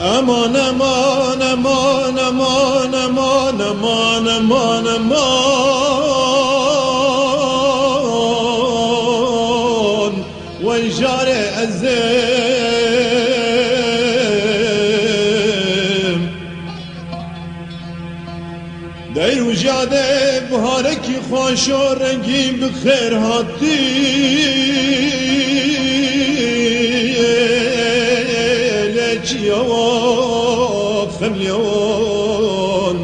امان امان امان امان امان امان امان امان انجار عظیم دیر و جاده کی خوش و رنگی بخیر حتی خمیون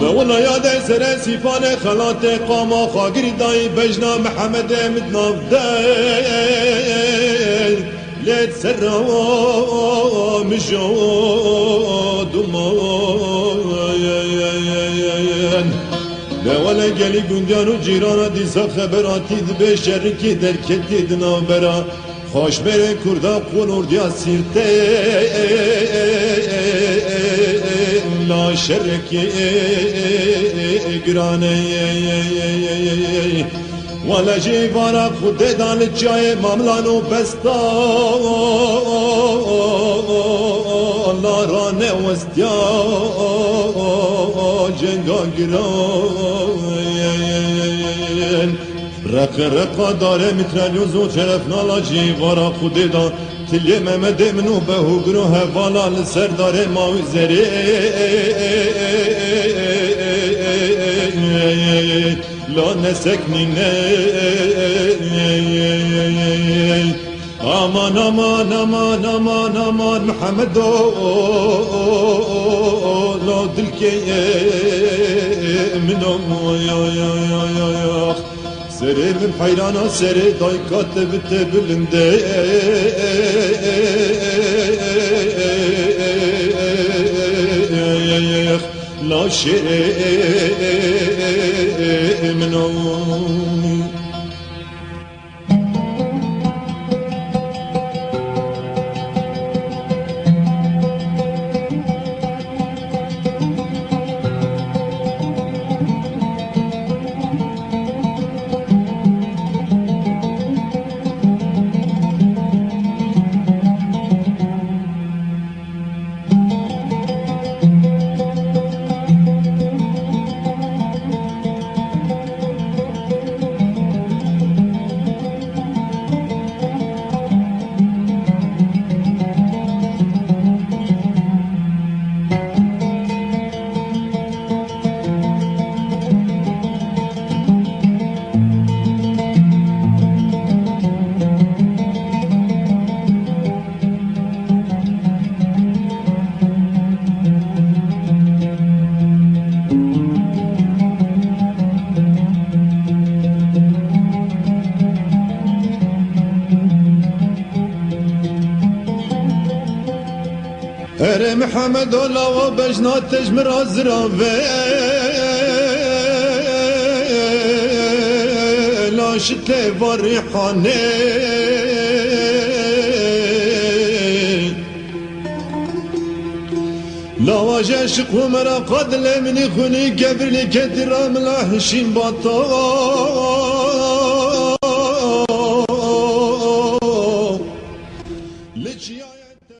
به ولا یاد سر سیفان خلات قام خاگر دای بجنا محمد مدنام دای لیت سر مجود به ولا گلی گندیان و جیران دیسا خبراتید به شرکی درکتید دنا برا خوش بره کردا قنور دیا سیرته لا شرک گرانه ولا جیوارا خود دان چای ماملانو بستا الله را نوستیا جنگا گران رق رق داره میترلیوز و چرف نالاجی وارا خودی دا تلیه ممد منو به گروه والا لسر داره ماوی زری لا نسکنی aman aman aman aman aman Muhammed o lo dilke min o ya ya ya ya Seri min payrana seri dayka tebit tebilimde La şe'e اري محمد ولا وباش نتجمر الزرافي لا شتي فريحاني لا واجه شقو مرا قد لمني خوني قبر لك درام لا هشين بطال